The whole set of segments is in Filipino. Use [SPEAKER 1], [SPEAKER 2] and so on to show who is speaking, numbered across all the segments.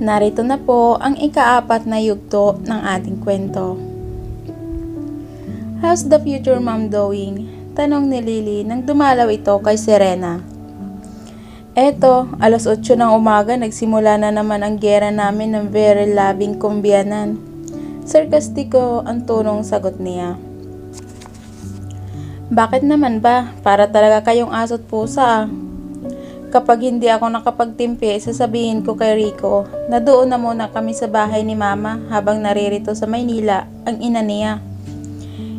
[SPEAKER 1] At narito na po ang ikaapat na yugto ng ating kwento. How's the future mom doing? Tanong ni Lily nang dumalaw ito kay Serena. Eto, alas 8 ng umaga nagsimula na naman ang gera namin ng very loving kumbiyanan. Sarkastiko ang tonong sagot niya. Bakit naman ba? Para talaga kayong aso't pusa ah. Kapag hindi ako nakapagtimpi, sasabihin ko kay Rico na doon na muna kami sa bahay ni Mama habang naririto sa Maynila ang ina niya.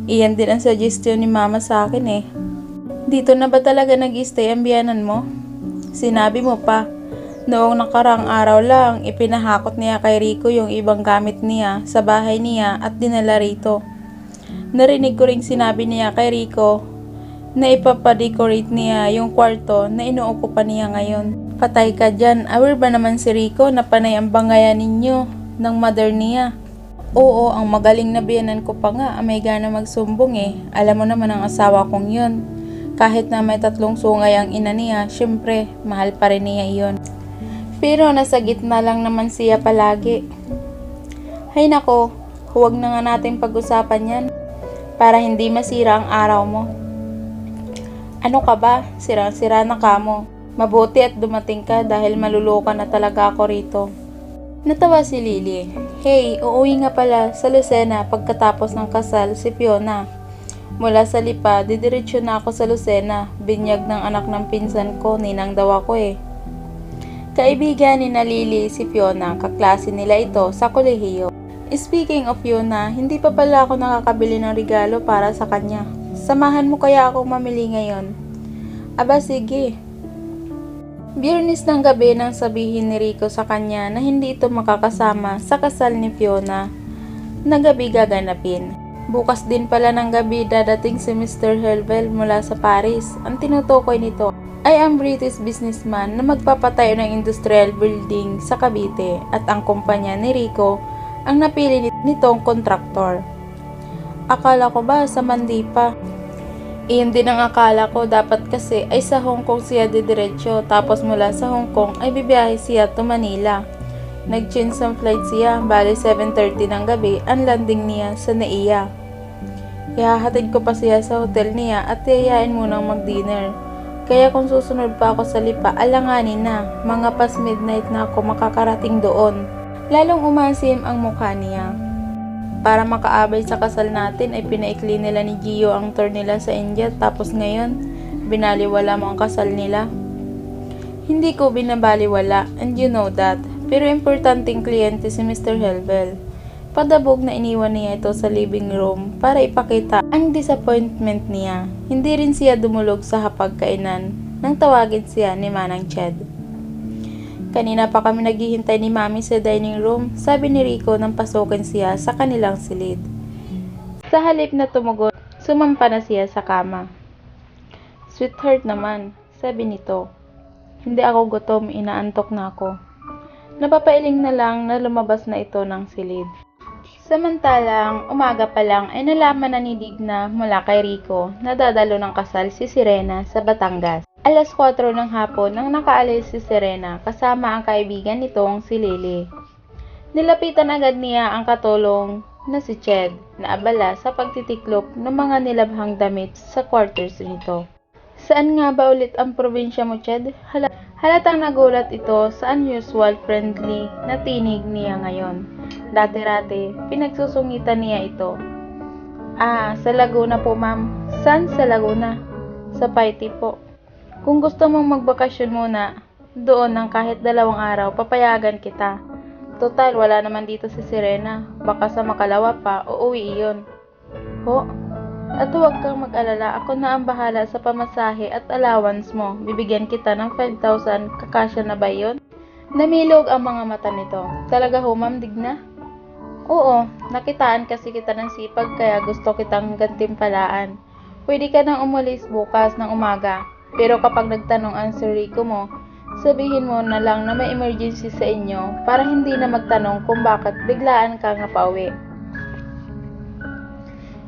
[SPEAKER 1] Iyan din ang suggestion ni Mama sa akin eh. Dito na ba talaga nag-stay ang biyanan mo? Sinabi mo pa, noong nakarang araw lang, ipinahakot niya kay Rico yung ibang gamit niya sa bahay niya at dinala rito. Narinig ko ring sinabi niya kay Rico na ipapadecorate niya yung kwarto na inuukupan niya ngayon. Patay ka dyan, aware ba naman si Rico na panay ang bangayan ninyo ng mother niya? Oo, ang magaling na biyanan ko pa nga, may gana magsumbong eh. Alam mo naman ang asawa kong yun. Kahit na may tatlong sungay ang ina niya, syempre, mahal pa rin niya iyon. Pero nasa gitna lang naman siya palagi. Hay nako, huwag na nga natin pag-usapan yan para hindi masira ang araw mo. Ano ka ba? Sirang-sira na ka mo. Mabuti at dumating ka dahil maluluka na talaga ako rito. Natawa si Lily. Hey, uuwi nga pala sa Lucena pagkatapos ng kasal si Fiona. Mula sa Lipa, didiretsyo na ako sa Lucena. Binyag ng anak ng pinsan ko, ninang daw ako eh. Kaibigan ni na Lily si Fiona, kaklase nila ito sa kolehiyo. Speaking of Fiona, hindi pa pala ako nakakabili ng regalo para sa kanya. Samahan mo kaya ako mamili ngayon? Aba sige. Biyernes ng gabi nang sabihin ni Rico sa kanya na hindi ito makakasama sa kasal ni Fiona na gabi gaganapin. Bukas din pala ng gabi dadating si Mr. Helvel mula sa Paris. Ang tinutukoy nito ay ang British businessman na magpapatayo ng industrial building sa Cavite at ang kumpanya ni Rico ang napili nitong kontraktor. Akala ko ba sa Mandipa? Iyon din ang akala ko dapat kasi ay sa Hong Kong siya didiretso tapos mula sa Hong Kong ay bibiyahe siya to Manila. Nag-change ang flight siya, bali 7.30 ng gabi ang landing niya sa Naiya. Ihahatid ko pa siya sa hotel niya at tiyayain munang mag-dinner. Kaya kung susunod pa ako sa lipa, alanganin na, mga pas midnight na ako makakarating doon. Lalong umasim ang mukha niya. Para makaabay sa kasal natin ay pinaikli nila ni Gio ang tour nila sa India tapos ngayon, binaliwala mo ang kasal nila. Hindi ko binabaliwala and you know that. Pero importanteng kliyente si Mr. Helvel. Padabog na iniwan niya ito sa living room para ipakita ang disappointment niya. Hindi rin siya dumulog sa hapagkainan nang tawagin siya ni Manang Ched. Kanina pa kami naghihintay ni Mami sa dining room, sabi ni Rico nang pasukin siya sa kanilang silid. Sa halip na tumugon, sumampa na siya sa kama. Sweetheart naman, sabi nito. Hindi ako gutom, inaantok na ako. Napapailing na lang na lumabas na ito ng silid. Samantalang, umaga pa lang ay nalaman na ni Digna mula kay Rico na dadalo ng kasal si Sirena sa Batangas. Alas 4 ng hapon nang nakaalis si Serena kasama ang kaibigan nitong si Lily. Nilapitan agad niya ang katulong na si Ched na abala sa pagtitiklop ng mga nilabhang damit sa quarters nito. Saan nga ba ulit ang probinsya mo, Ched? Hala halatang nagulat ito sa unusual friendly na tinig niya ngayon. Dati-rati, pinagsusungitan niya ito. Ah, sa Laguna po, ma'am. Saan sa Laguna? Sa Paiti po. Kung gusto mong magbakasyon muna, doon ng kahit dalawang araw, papayagan kita. Total, wala naman dito si Serena. Baka sa makalawa pa, uuwi iyon. Ho? At huwag kang mag-alala, ako na ang bahala sa pamasahe at allowance mo. Bibigyan kita ng 5,000, kakasya na ba yun? Namilog ang mga mata nito. Talaga ho, ma'am, digna? Oo, nakitaan kasi kita ng sipag kaya gusto kitang gantimpalaan. Pwede ka nang umalis bukas ng umaga. Pero kapag nagtanong ang Sir Rico mo, sabihin mo na lang na may emergency sa inyo para hindi na magtanong kung bakit biglaan ka nga pauwi.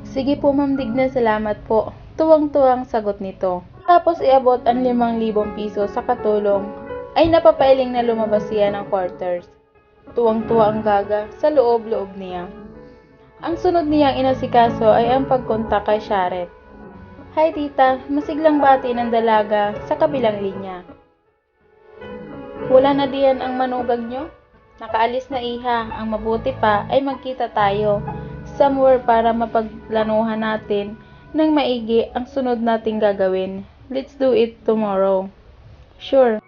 [SPEAKER 1] Sige po ma'am Digna, salamat po. Tuwang-tuwang sagot nito. Tapos iabot ang limang libong piso sa katulong ay napapailing na lumabas siya ng quarters. Tuwang-tuwa ang gaga sa loob-loob niya. Ang sunod niyang inasikaso ay ang pagkontak kay Sharet. Hi tita, masiglang bati ng dalaga sa kabilang linya. Wala na diyan ang manugag nyo? Nakaalis na iha, ang mabuti pa ay magkita tayo somewhere para mapaglanuhan natin ng maigi ang sunod nating gagawin. Let's do it tomorrow. Sure.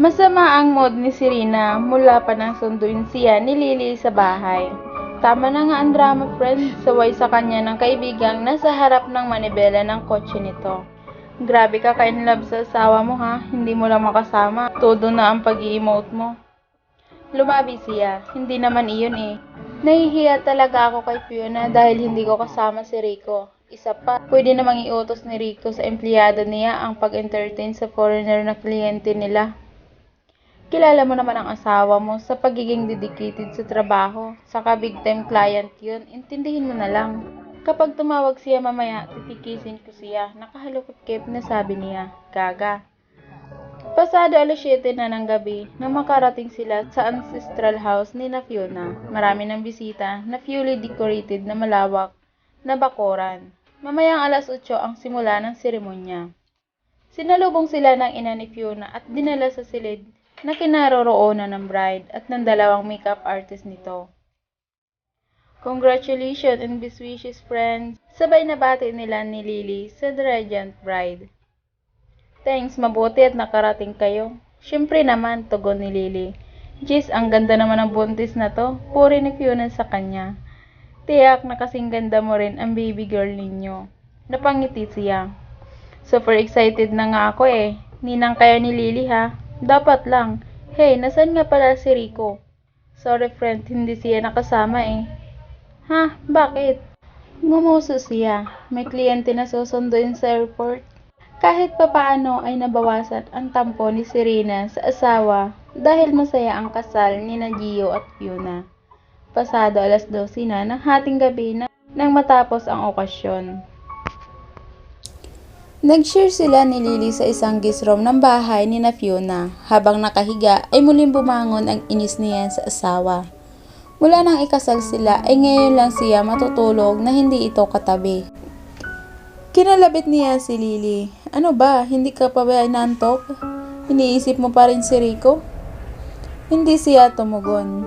[SPEAKER 1] Masama ang mood ni Serena mula pa nang sunduin siya ni Lily sa bahay. Tama na nga ang drama friend, saway sa kanya ng kaibigang nasa harap ng manibela ng kotse nito. Grabe ka ka in love sa asawa mo ha, hindi mo lang makasama, todo na ang pag emote mo. Lumabi siya, hindi naman iyon eh. Nahihiya talaga ako kay Fiona dahil hindi ko kasama si Rico. Isa pa, pwede namang iutos ni Rico sa empleyado niya ang pag-entertain sa foreigner na kliyente nila. Kilala mo naman ang asawa mo sa pagiging dedicated sa trabaho. Saka big time client yun, intindihin mo na lang. Kapag tumawag siya mamaya, titikisin ko siya. Nakahalukot kip na sabi niya, Gaga. Pasado alas 7 na ng gabi nang makarating sila sa ancestral house ni na Fiona. Marami ng bisita na fully decorated na malawak na bakuran. Mamayang alas 8 ang simula ng seremonya. Sinalubong sila ng ina ni Fiona at dinala sa silid na kinaroroonan ng bride at ng dalawang makeup artist nito. Congratulations and best wishes friends! Sabay na bati nila ni Lily sa The Radiant Bride. Thanks, mabuti at nakarating kayo. Siyempre naman, tugon ni Lily. Jis, ang ganda naman ng buntis na to. Puri ni Fiona sa kanya. Tiyak na kasing ganda mo rin ang baby girl ninyo. Napangiti siya. Super excited na nga ako eh. Ninang kayo ni Lily ha. Dapat lang. Hey, nasan nga pala si Rico? Sorry friend, hindi siya nakasama eh. Ha? Bakit? Ngumuso siya. May kliyente na susunduin sa airport. Kahit papaano ay nabawasan ang tampo ni Serena sa asawa dahil masaya ang kasal ni na Gio at Fiona. Pasado alas 12 na ng hating gabi na nang matapos ang okasyon. Nag-share sila ni Lily sa isang guest room ng bahay ni na Fiona. Habang nakahiga ay muling bumangon ang inis niya sa asawa. Mula nang ikasal sila ay ngayon lang siya matutulog na hindi ito katabi. Kinalabit niya si Lily. Ano ba, hindi ka pa ba inantok? Iniisip mo pa rin si Rico? Hindi siya tumugon.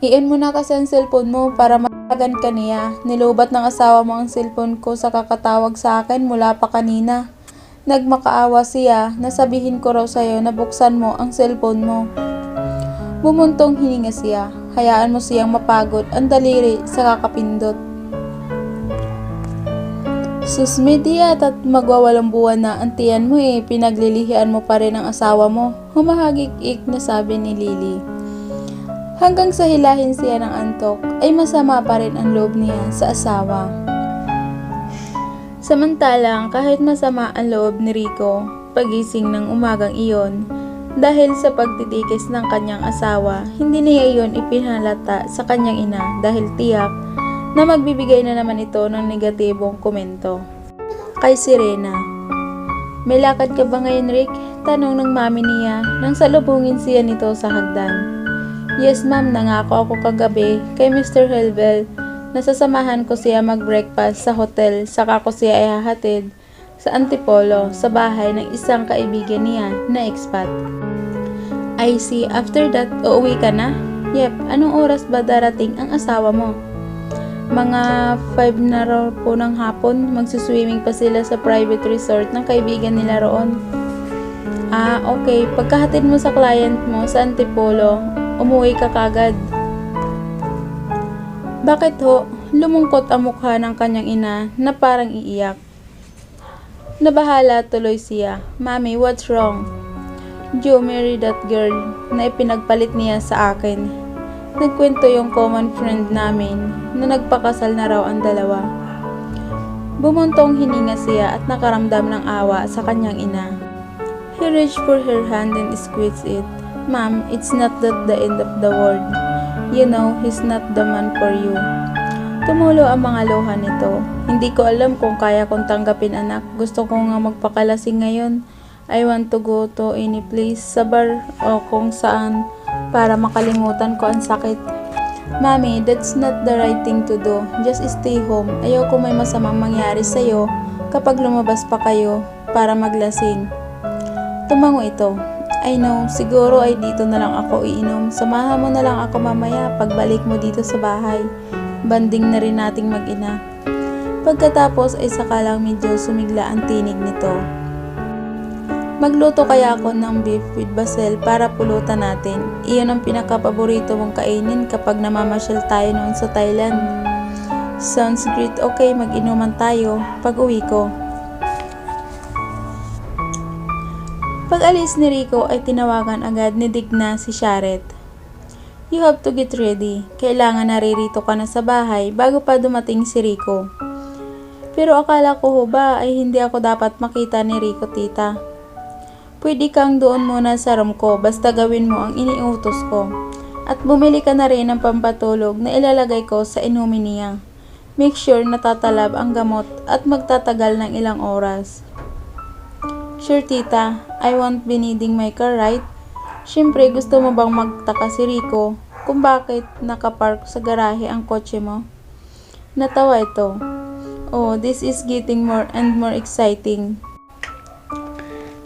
[SPEAKER 1] Iin mo na kasi ang cellphone mo para matagan ka niya. Nilubat ng asawa mo ang cellphone ko sa kakatawag sa akin mula pa kanina. Nagmakaawa siya na sabihin ko raw sa'yo na buksan mo ang cellphone mo. Bumuntong hininga siya. Hayaan mo siyang mapagod ang daliri sa kakapindot. Susmediat at magwawalang buwan na ang tiyan mo eh, pinaglilihian mo pa rin ang asawa mo. Humahagik-ik na sabi ni Lily. Hanggang sa hilahin siya ng antok, ay masama pa rin ang loob niya sa asawa. Samantalang kahit masama ang loob ni Rico, pagising ng umagang iyon, dahil sa pagtitikis ng kanyang asawa, hindi niya iyon ipinalata sa kanyang ina dahil tiyak na magbibigay na naman ito ng negatibong komento. Kay Serena, May lakad ka ba ngayon Rick? Tanong ng mami niya nang salubungin siya nito sa hagdan. Yes ma'am, nangako ako kagabi kay Mr. Helvel na sasamahan ko siya mag-breakfast sa hotel saka ko siya ihahatid sa Antipolo sa bahay ng isang kaibigan niya na expat. I see, after that, uuwi ka na? Yep, anong oras ba darating ang asawa mo? Mga 5 na raw po ng hapon, magsiswimming pa sila sa private resort ng kaibigan nila roon. Ah, okay. Pagkahatid mo sa client mo sa Antipolo, umuwi ka kagad. Bakit ho? Lumungkot ang mukha ng kanyang ina na parang iiyak. Nabahala tuloy siya. Mami, what's wrong? Joe married that girl na ipinagpalit niya sa akin. Nagkwento yung common friend namin na nagpakasal na raw ang dalawa. Bumuntong hininga siya at nakaramdam ng awa sa kanyang ina. He reached for her hand and squeezed it. Ma'am, it's not that the end of the world. You know, he's not the man for you. Tumulo ang mga luha nito. Hindi ko alam kung kaya kong tanggapin anak. Gusto ko nga magpakalasing ngayon. I want to go to any place sa bar o kung saan para makalimutan ko ang sakit. Mami, that's not the right thing to do. Just stay home. Ayoko may masamang mangyari sa'yo kapag lumabas pa kayo para maglasing. Tumango ito. I know, siguro ay dito na lang ako iinom. Samahan mo na lang ako mamaya pagbalik mo dito sa bahay. Banding na rin nating mag-ina. Pagkatapos ay saka lang medyo sumigla ang tinig nito. Magluto kaya ako ng beef with basil para pulutan natin. Iyon ang pinakapaborito mong kainin kapag namamasyal tayo noon sa Thailand. Sounds great. Okay, mag-inuman tayo pag uwi ko. Alis ni Rico ay tinawagan agad ni Digna si Sharet. You have to get ready. Kailangan naririto ka na sa bahay bago pa dumating si Rico. Pero akala ko ho ba ay hindi ako dapat makita ni Rico tita. Pwede kang doon muna sa room ko basta gawin mo ang iniutos ko. At bumili ka na rin ng pampatulog na ilalagay ko sa inumin niya. Make sure natatalab ang gamot at magtatagal ng ilang oras. Sure tita, I won't be needing my car right? Siyempre gusto mo bang magtaka si Rico kung bakit nakapark sa garahe ang kotse mo? Natawa ito. Oh, this is getting more and more exciting.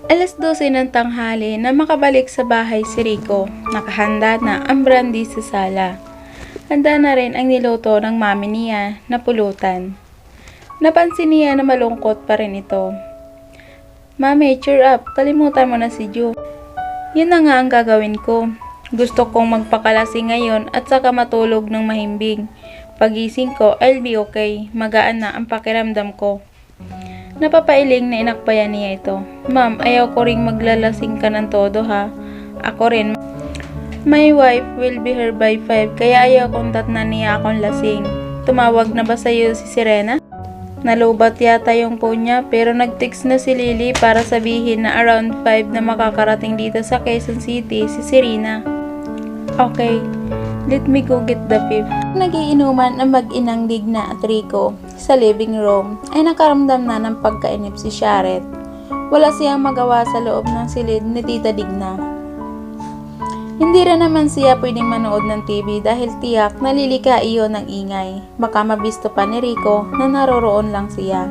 [SPEAKER 1] Alas 12 ng tanghali na makabalik sa bahay si Rico. Nakahanda na ang brandy sa sala. Handa na rin ang niluto ng mami niya na pulutan. Napansin niya na malungkot pa rin ito. Mami, cheer up. Kalimutan mo na si Ju. Yun na nga ang gagawin ko. Gusto kong magpakalasi ngayon at saka matulog ng mahimbing. Pagising ko, I'll be okay. Magaan na ang pakiramdam ko. Napapailing na inakbayan niya ito. Ma'am, ayaw ko ring maglalasing ka ng todo ha. Ako rin. My wife will be here by 5 kaya ayaw kong tatnan niya akong lasing. Tumawag na ba sa'yo si Serena? Nalubat yata yung phone niya pero nag-text na si Lily para sabihin na around 5 na makakarating dito sa Quezon City si Serena. Okay, let me go get the fifth. Nagiinuman ang mag-inang Digna at Rico sa living room ay nakaramdam na ng pagkainip si Sharet. Wala siyang magawa sa loob ng silid ni Tita Digna. Hindi rin naman siya pwedeng manood ng TV dahil tiyak nalilika iyon ng ingay. Baka mabisto pa ni Rico na naroroon lang siya.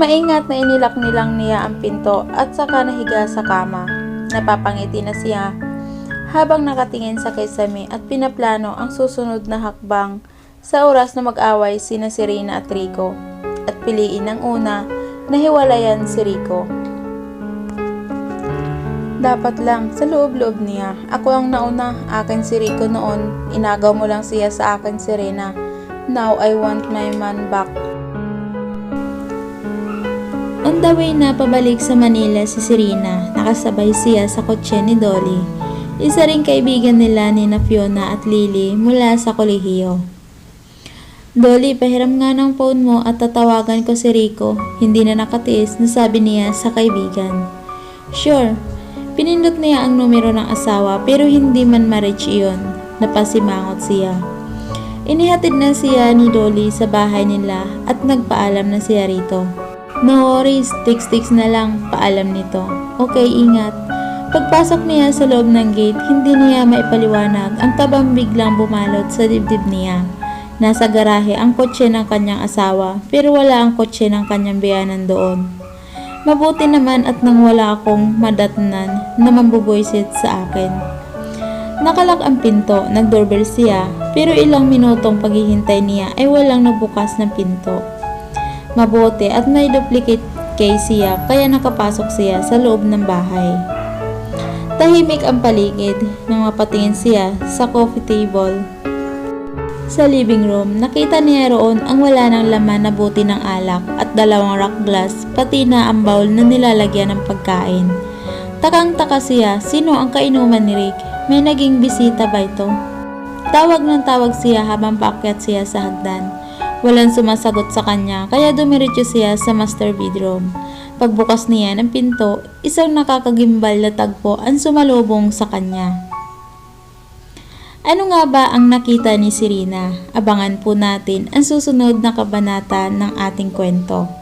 [SPEAKER 1] Maingat na inilak nilang niya ang pinto at saka nahiga sa kama. Napapangiti na siya habang nakatingin sa kesame at pinaplano ang susunod na hakbang sa oras na mag-away sina Serena at Rico at piliin ng una na hiwalayan si Rico. Dapat lang, sa loob-loob niya. Ako ang nauna, akin si Rico noon. Inagaw mo lang siya sa akin, Serena. Now I want my man back. On the way na pabalik sa Manila si Serena, nakasabay siya sa kotse ni Dolly. Isa ring kaibigan nila ni na Fiona at Lily mula sa kolehiyo. Dolly, pahiram nga ng phone mo at tatawagan ko si Rico. Hindi na nakatiis na sabi niya sa kaibigan. Sure. Pinindot niya ang numero ng asawa pero hindi man ma-reach iyon. Napasimangot siya. Inihatid na siya ni Dolly sa bahay nila at nagpaalam na siya rito. No worries, text-text na lang, paalam nito. Okay, ingat. Pagpasok niya sa loob ng gate, hindi niya maipaliwanag ang kabang biglang bumalot sa dibdib niya. Nasa garahe ang kotse ng kanyang asawa, pero wala ang kotse ng kanyang biyanan doon. Mabuti naman at nang wala akong madatnan na mambuboysit sa akin. Nakalak ang pinto, nagdoorbell siya, pero ilang minutong paghihintay niya ay walang nabukas ng pinto. Mabuti at may duplicate kay siya kaya nakapasok siya sa loob ng bahay. Tahimik ang paligid nang mapatingin siya sa coffee table. Sa living room, nakita niya roon ang wala ng laman na buti ng alak at dalawang rock glass pati na ang bowl na nilalagyan ng pagkain. Takang-taka siya, sino ang kainuman ni Rick? May naging bisita ba ito? Tawag ng tawag siya habang paakyat siya sa hagdan. Walang sumasagot sa kanya kaya dumiretso siya sa master bedroom. Pagbukas niya ng pinto, isang nakakagimbal na tagpo ang sumalubong sa kanya. Ano nga ba ang nakita ni Serena? Abangan po natin ang susunod na kabanata ng ating kwento.